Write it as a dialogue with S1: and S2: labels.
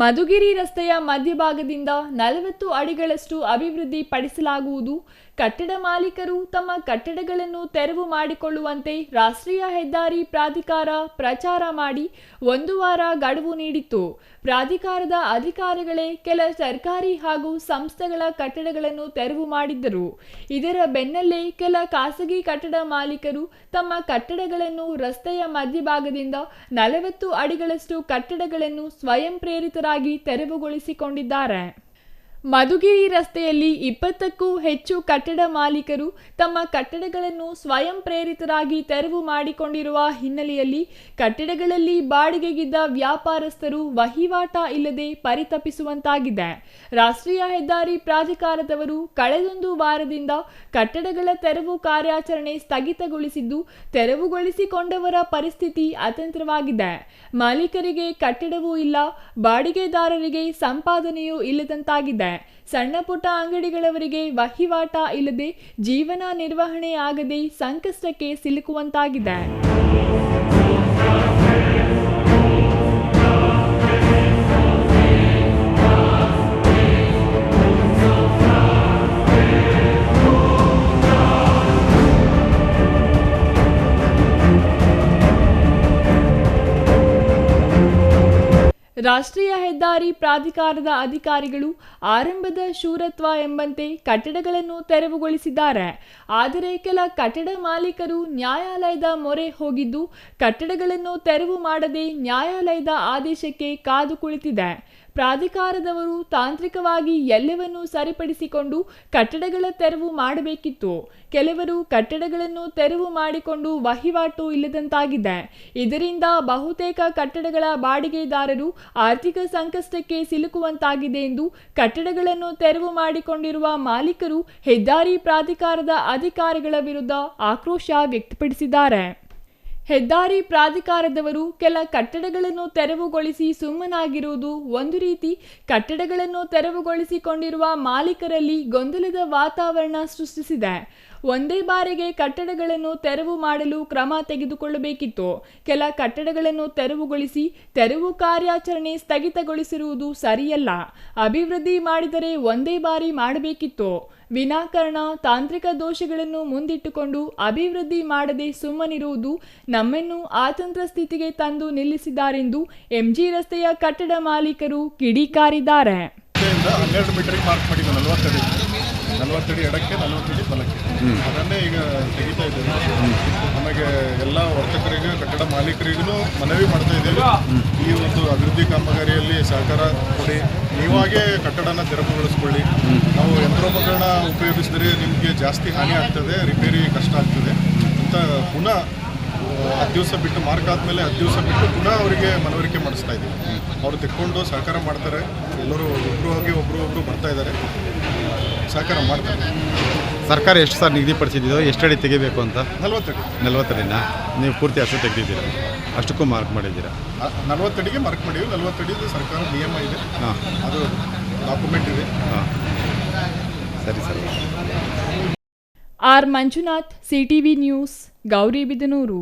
S1: ಮಧುಗಿರಿ ರಸ್ತೆಯ ಮಧ್ಯಭಾಗದಿಂದ ನಲವತ್ತು ಅಡಿಗಳಷ್ಟು ಅಭಿವೃದ್ಧಿ ಪಡಿಸಲಾಗುವುದು ಕಟ್ಟಡ ಮಾಲೀಕರು ತಮ್ಮ ಕಟ್ಟಡಗಳನ್ನು ತೆರವು ಮಾಡಿಕೊಳ್ಳುವಂತೆ ರಾಷ್ಟ್ರೀಯ ಹೆದ್ದಾರಿ ಪ್ರಾಧಿಕಾರ ಪ್ರಚಾರ ಮಾಡಿ ಒಂದು ವಾರ ಗಡುವು ನೀಡಿತ್ತು. ಪ್ರಾಧಿಕಾರದ ಅಧಿಕಾರಿಗಳೇ ಕೆಲ ಸರ್ಕಾರಿ ಹಾಗೂ ಸಂಸ್ಥೆಗಳ ಕಟ್ಟಡಗಳನ್ನು ತೆರವು ಮಾಡಿದ್ದರು. ಇದರ ಬೆನ್ನಲ್ಲೇ ಕೆಲ ಖಾಸಗಿ ಕಟ್ಟಡ ಮಾಲೀಕರು ತಮ್ಮ ಕಟ್ಟಡಗಳನ್ನು ರಸ್ತೆಯ ಮಧ್ಯಭಾಗದಿಂದ ನಲವತ್ತು ಅಡಿಗಳಷ್ಟು ಕಟ್ಟಡಗಳನ್ನು ಸ್ವಯಂ ಪ್ರೇರಿತರಾಗಿ ತೆರವುಗೊಳಿಸಿಕೊಂಡಿದ್ದಾರೆ. ಮಧುಗಿರಿ ರಸ್ತೆಯಲ್ಲಿ ಇಪ್ಪತ್ತಕ್ಕೂ ಹೆಚ್ಚು ಕಟ್ಟಡ ಮಾಲೀಕರು ತಮ್ಮ ಕಟ್ಟಡಗಳನ್ನು ಸ್ವಯಂ ಪ್ರೇರಿತರಾಗಿ ತೆರವು ಮಾಡಿಕೊಂಡಿರುವ ಹಿನ್ನೆಲೆಯಲ್ಲಿ ಕಟ್ಟಡಗಳಲ್ಲಿ ಬಾಡಿಗೆಗಿದ್ದ ವ್ಯಾಪಾರಸ್ಥರು ವಹಿವಾಟ ಇಲ್ಲದೆ ಪರಿತಪಿಸುವಂತಾಗಿದೆ. ರಾಷ್ಟ್ರೀಯ ಹೆದ್ದಾರಿ ಪ್ರಾಧಿಕಾರದವರು ಕಳೆದೊಂದು ವಾರದಿಂದ ಕಟ್ಟಡಗಳ ತೆರವು ಕಾರ್ಯಾಚರಣೆ ಸ್ಥಗಿತಗೊಳಿಸಿದ್ದು, ತೆರವುಗೊಳಿಸಿಕೊಂಡವರ ಪರಿಸ್ಥಿತಿ ಅತಂತ್ರವಾಗಿದೆ. ಮಾಲೀಕರಿಗೆ ಕಟ್ಟಡವೂ ಇಲ್ಲ, ಬಾಡಿಗೆದಾರರಿಗೆ ಸಂಪಾದನೆಯೂ ಇಲ್ಲದಂತಾಗಿದೆ. ಸಣ್ಣ ಪುಟ್ಟ ಅಂಗಡಿಗಳವರಿಗೆ ವಹಿವಾಟ ಇಲ್ಲದೆ ಜೀವನ ನಿರ್ವಹಣೆ ಆಗದೆ ಸಂಕಷ್ಟಕ್ಕೆ ಸಿಲುಕುವಂತಾಗಿದೆ. ರಾಷ್ಟ್ರೀಯ ಹೆದ್ದಾರಿ ಪ್ರಾಧಿಕಾರದ ಅಧಿಕಾರಿಗಳು ಆರಂಭದ ಶೂರತ್ವ ಎಂಬಂತೆ ಕಟ್ಟಡಗಳನ್ನು ತೆರವುಗೊಳಿಸಿದ್ದಾರೆ. ಆದರೆ ಕೆಲ ಕಟ್ಟಡ ಮಾಲೀಕರು ನ್ಯಾಯಾಲಯದ ಮೊರೆ ಹೋಗಿದ್ದು ಕಟ್ಟಡಗಳನ್ನು ತೆರವು ಮಾಡದೆ ನ್ಯಾಯಾಲಯದ ಆದೇಶಕ್ಕೆ ಕಾದು ಕುಳಿತಿದೆ. ಪ್ರಾಧಿಕಾರದವರು ತಾಂತ್ರಿಕವಾಗಿ ಎಲ್ಲವನ್ನೂ ಸರಿಪಡಿಸಿಕೊಂಡು ಕಟ್ಟಡಗಳ ತೆರವು ಮಾಡಬೇಕಿತ್ತು. ಕೆಲವರು ಕಟ್ಟಡಗಳನ್ನು ತೆರವು ಮಾಡಿಕೊಂಡು ವಹಿವಾಟು ಇಲ್ಲದಂತಾಗಿದೆ. ಇದರಿಂದ ಬಹುತೇಕ ಕಟ್ಟಡಗಳ ಬಾಡಿಗೆದಾರರು ಆರ್ಥಿಕ ಸಂಕಷ್ಟಕ್ಕೆ ಸಿಲುಕುವಂತಾಗಿದೆ ಎಂದು ಕಟ್ಟಡಗಳನ್ನು ತೆರವು ಮಾಡಿಕೊಂಡಿರುವ ಮಾಲೀಕರು ಹೆದ್ದಾರಿ ಪ್ರಾಧಿಕಾರದ ಅಧಿಕಾರಿಗಳ ವಿರುದ್ಧ ಆಕ್ರೋಶ ವ್ಯಕ್ತಪಡಿಸಿದ್ದಾರೆ. ಹೆದ್ದಾರಿ ಪ್ರಾಧಿಕಾರದವರು ಕೆಲ ಕಟ್ಟಡಗಳನ್ನು ತೆರವುಗೊಳಿಸಿ ಸುಮ್ಮನಾಗಿರುವುದು ಒಂದು ರೀತಿ. ಕಟ್ಟಡಗಳನ್ನು ತೆರವುಗೊಳಿಸಿಕೊಂಡಿರುವ ಮಾಲೀಕರಲ್ಲಿ ಗೊಂದಲದ ವಾತಾವರಣ ಸೃಷ್ಟಿಸಿದೆ. ಒಂದೇ ಬಾರಿಗೆ ಕಟ್ಟಡಗಳನ್ನು ತೆರವು ಮಾಡಲು ಕ್ರಮ ತೆಗೆದುಕೊಳ್ಳಬೇಕಿತ್ತು. ಕೆಲ ಕಟ್ಟಡಗಳನ್ನು ತೆರವುಗೊಳಿಸಿ ತೆರವು ಕಾರ್ಯಾಚರಣೆ ಸ್ಥಗಿತಗೊಳಿಸಿರುವುದು ಸರಿಯಲ್ಲ. ಅಭಿವೃದ್ಧಿ ಮಾಡಿದರೆ ಒಂದೇ ಬಾರಿ ಮಾಡಬೇಕಿತ್ತು. ವಿನಾಕಾರಣ, ತಾಂತ್ರಿಕ ದೋಷಗಳನ್ನು ಮುಂದಿಟ್ಟುಕೊಂಡು ಅಭಿವೃದ್ಧಿ ಮಾಡದೆ ಸುಮ್ಮನಿರುವುದು ನಮ್ಮನ್ನು ಆತಂತ್ರ ಸ್ಥಿತಿಗೆ ತಂದು ನಿಲ್ಲಿಸಿದ್ದಾರೆಂದು ಎಂಜಿ ರಸ್ತೆಯ ಕಟ್ಟಡ ಮಾಲೀಕರು ಕಿಡಿಕಾರಿದ್ದಾರೆ.
S2: ನಲ್ವತ್ತಡಿ ಎಡಕ್ಕೆ ನಲವತ್ತಡಿ ಬಲಕ್ಕೆ. ಅದನ್ನೇ ಈಗ ತೆಗಿತಾ ಇದ್ದೇವೆ. ನಮಗೆ ಎಲ್ಲ ವರ್ತಕರಿಗೂ ಕಟ್ಟಡ ಮಾಲೀಕರಿಗೂ ಮನವಿ ಮಾಡ್ತಾ ಇದ್ದೇವೆ. ಈ ಒಂದು ಅಭಿವೃದ್ಧಿ ಕಾಮಗಾರಿಯಲ್ಲಿ ಸಹಕಾರ ಕೊಡಿ. ನೀವಾಗೇ ಕಟ್ಟಡನ ತೆರವುಗೊಳಿಸ್ಕೊಳ್ಳಿ. ನಾವು ಯಂತ್ರೋಪಕರಣ ಉಪಯೋಗಿಸಿದರೆ ನಿಮಗೆ ಜಾಸ್ತಿ ಹಾನಿ ಆಗ್ತದೆ ರಿಪೇರಿ ಕಷ್ಟ ಆಗ್ತದೆ. ಅಂತ ಪುನಃ ಹತ್ತು ದಿವಸ ಬಿಟ್ಟು ಮಾರ್ಕ್ ಆದಮೇಲೆ ಹತ್ತು ದಿವಸ ಬಿಟ್ಟು ಪುನಃ ಅವರಿಗೆ ಮನವರಿಕೆ ಮಾಡಿಸ್ತಾ ಇದ್ದೀವಿ. ಅವರು ತೆಕ್ಕೊಂಡು ಸಹಕಾರ ಮಾಡ್ತಾರೆ. ಎಲ್ಲರೂ ಒಬ್ಬರು ಹೋಗಿ ಒಬ್ಬರು ಒಬ್ಬರು ಬರ್ತಾ ಇದ್ದಾರೆ. ಸಹಕಾರ ಮಾಡ್ತಾರೆ
S3: ಸರ್ಕಾರ ಎಷ್ಟು ಸರ್ ನಿಗದಿಪಡಿಸಿದ್ದು ಎಷ್ಟು ಅಡಿ ತೆಗಿಬೇಕು ಅಂತ?
S2: ನಲ್ವತ್ತಡಿ
S3: ನಲ್ವತ್ತಡಿನ ನೀವು ಪೂರ್ತಿ ಹಸು ತೆಗೆದಿದ್ದೀರಾ? ಅಷ್ಟಕ್ಕೂ ಮಾರ್ಕ್ ಮಾಡಿದ್ದೀರಾ?
S2: ನಲ್ವತ್ತಡಿಗೆ ಮಾರ್ಕ್ ಮಾಡಿ ನಲ್ವತ್ತಡಿದು ಸರ್ಕಾರ ನಿಯಮ ಇದೆ.
S3: ಹಾಂ.
S2: ಅದು ಡಾಕ್ಯುಮೆಂಟ್ ಇದೆ.
S3: ಹಾಂ. ಸರಿ ಸರಿ.
S1: R Manjunath CTV news Gauribidanur